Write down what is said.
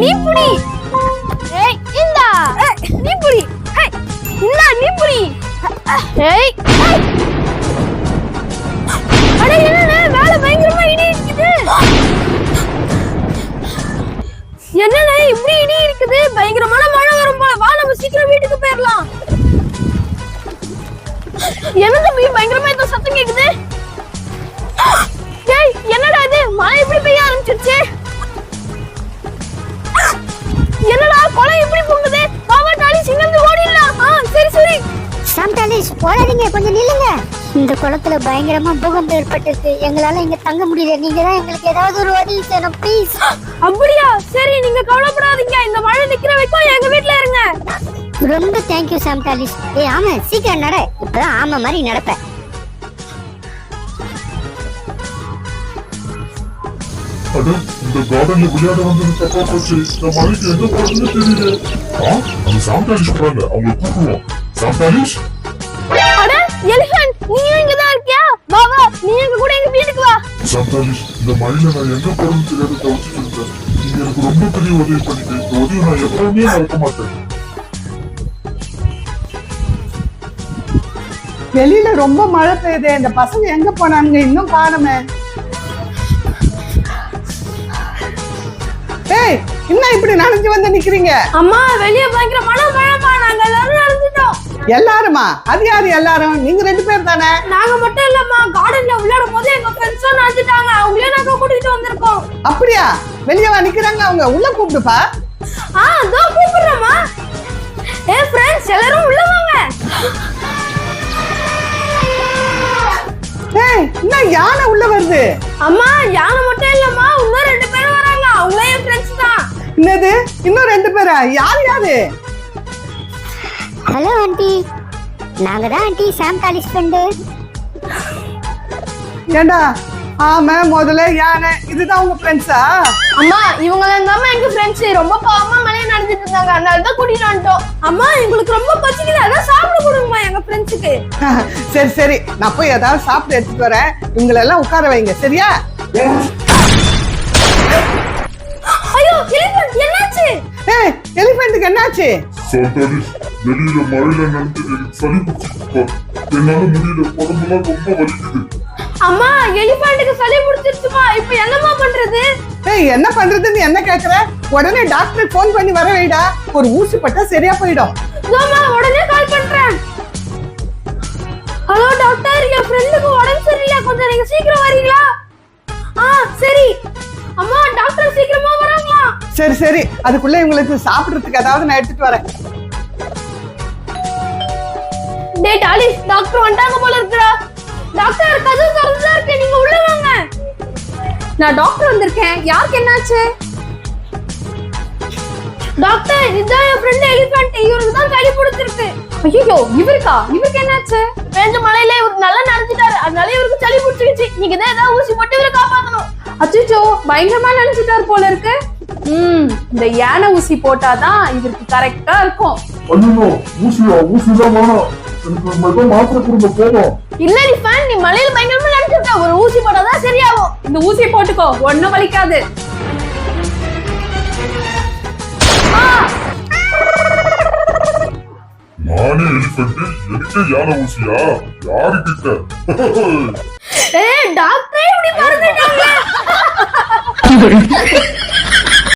நீ புடி. ஏய் இந்தா. நீ புடி. ஏய் இந்தா நீ புடி. ஏய். அட என்னண்ணே வேலை பயங்கரமா இடி இருக்குது என்னண்ணே இப்படி இடி இருக்குது பயங்கரமான மழை வரும் போல. வா நம்ம சீக்கிரம் வீட்டுக்கு போயிடலாம் என்ன தம்பி பயங்கரமா ஏதோ சத்தம் கேக்குது? ஏய் என்னடா இது? மழை இப்படி பெய்ய ஆரம்பிச்சிருச்சு? கொலை இப்படி பொங்குது? பாவா டாலி சிங்கந்து ஓடிடலாம். ஆ சரி சரி. சாந்தாலிஸ் ஓடாதீங்க கொஞ்சம் நில்லுங்க. இந்த குளத்துல பயங்கரமா பூகம்பம் ஏற்பட்டிருக்கு. எங்களால இங்க தங்க முடியல. நீங்க தான் எங்களுக்கு ஏதாவது ஒரு உதவி செய்யணும் ப்ளீஸ் அப்படியா? சரி நீங்க கவலைப்படாதீங்க. இந்த மழை நிக்கிற வரைக்கும் எங்க வீட்ல இருங்க. ரொம்ப தேங்க்யூ சாந்தாலிஸ் ஏய் ஆமா சீக்கிரம் நட. இப்பதான் ஆமா மாதிரி நடப்ப அட இந்த கார்டன்ல விளையாட வந்தது தப்பா போச்சு. இந்த மழைக்கு எங்க போறதுன்னு தெரியல. ஆ? நம்ம சாந்தாலிஷ் போறாங்க அவங்க கூப்பிடுவோம். சாந்தாலிஷ் அட எலிஃபண்ட் நீயும் இங்க தான் இருக்கியா? வா வா நீ எங்க கூட எங்க வீட்டுக்கு வா. இந்த மழையில நான் எங்க போறதுன்னு தெரியாத தவிச்சிட்டு இருந்தேன். நீங்க எனக்கு ரொம்ப பெரிய உதவி பண்ணீங்க இந்த உதவி நான் எப்பவுமே மறக்க மாட்டேன். வெளியில ரொம்ப மழை பெய்யுது. இந்த பசங்க எங்க போனானுங்க? இன்னும் காணுமே. ஏய் என்ன இப்படி நனைஞ்சு வந்து நிக்கிறீங்க? அம்மா வெளிய பயங்கர மழை மழைமா நாங்க எல்லாரும் நடந்துட்டோம். எல்லாருமா? அது யாரு எல்லாரும்? நீங்க ரெண்டு பேர் தானே? நாங்க மட்டும் இல்லம்மா. கார்டன்ல விளையாடும் போது எங்க ஃப்ரெண்ட்ஸும் நடந்துட்டாங்க. அவங்களே நாங்க கூட்டிட்டு வந்திருக்கோம். அப்படியா? வெளியே வா நிக்கிறாங்க அவங்க. உள்ள கூப்பிடுப்பா. ஆ அதோ கூப்பிடுறேம்மா. ஏ ஃப்ரெண்ட்ஸ் எல்லாரும் உள்ள வாங்க. ஏய் என்ன யானை உள்ள வருது? அம்மா யானை மட்டும் இல்லம்மா. இன்னும் ரெண்டு பேரும் அவங்களே என் ஃப்ரெண்ட்ஸ் தான். என்னது? இன்னும் ரெண்டு பேரா? யார் யாரு? ஹலோ ஆண்டி நாங்க தான் ஆண்டி சாந்தாலிஸ் ஃப்ரெண்டு ஏண்டா? ஆமா முதல்ல யானை இதுதான் உங்க ஃப்ரெண்ட்ஸா அம்மா இவங்க இருந்தாம எங்க ஃப்ரெண்ட்ஸ் ரொம்ப பாவமா மழையை நடந்துட்டு இருந்தாங்க. அதனால தான் கூட்டிட்டு வந்துட்டோம். அம்மா எங்களுக்கு ரொம்ப பசிக்குது. அதான் சாப்பிட கொடுங்கம்மா எங்க ஃப்ரெண்ட்ஸுக்கு சரி சரி. நான் போய் ஏதாவது சாப்பிட்டு எடுத்துட்டு வரேன். இவங்களை எல்லாம் உட்கார வைங்க. சரியா? ஐயோ என்னாச்சு? ஏய் எலிஃபென்ட்டுக்கு என்னாச்சு? சாந்தாலிஷ் வெளியில மழையில நனைஞ்சு எனக்கு சளி பிடிச்சிருக்கு என்னால முடியல உடம்பெல்லாம் ரொம்ப வலிக்குது. அம்மா எலிஃபண்ட்டுக்கு சளி பிடிச்சிருச்சுமா இப்போ என்னம்மா பண்றது? ஏய் என்ன பண்றதுன்னு என்ன கேக்குற? உடனே டாக்டருக்கு ஃபோன் பண்ணி வர வைடா. ஒரு ஊசி பட்டா சரியா போயிடும். இதோம்மா உடனே கால் பண்றேன். ஹலோ டாக்டர் என் ஃப்ரெண்டுக்கு உடம்பு சரியில்லை. கொஞ்சம் நீங்க சீக்கிரம் வரீங்களா? ஆ சரி. அம்மா டாக்டர் சீக்கிரமா வராங்களா? சரி சரி. அதுக்குள்ள இவங்களுக்கு சாப்பிடுறதுக்கு ஏதாவது நான் எடுத்துட்டு வரேன். டே டாலி டாக்டர் வந்துட்டாங்க போல இருக்குடா. டாக்டர் கதவு திறந்துதான் இருக்கு நீங்க உள்ள வாங்க. நான் டாக்டர் வந்திருக்கேன். யாருக்கு என்னாச்சு? டாக்டர் இதுதான் என் ஃப்ரெண்ட் எலிஃபண்ட் இவருக்கு தான் சளி பிடிச்சிருக்கு. ஐயோ இவருக்கா? இவருக்கு என்னாச்சு? பெஞ்ச மழையில இவருக்கு நல்லா நனைஞ்சிட்டாரு. அதனால இவருக்கு சளி பிடிச்சிருச்சு. நீங்க தான் ஏதாவது ஊசி போட்டு இவரை காப்பாத்தணும். அச்சோ பயங்கரமா நினைச்சிட்டாரு போல இருக்கு. ம் இந்த யானை ஊசி போட்டாதான் இவருக்கு கரெக்டா இருக்கும். ஐயோ ஊசியா? ஊசிதான் வேணாம். எனக்கு ஏதோ மாத்திரை கொடுங்க போதும். இல்ல நீ ஃபேன் நீ மலையில பயங்கரமா நினைச்சிருக்க. ஒரு ஊசி போட்டாதான் சரியாகும். இந்த ஊசி போட்டுக்கோ ஒண்ணும் வலிக்காது. நானே எலிஃபென்ட் எனக்கே யானை ஊசியா? யாரு கிட்ட ஏய் டாக்டரே இப்படி மறந்துட்டாங்க.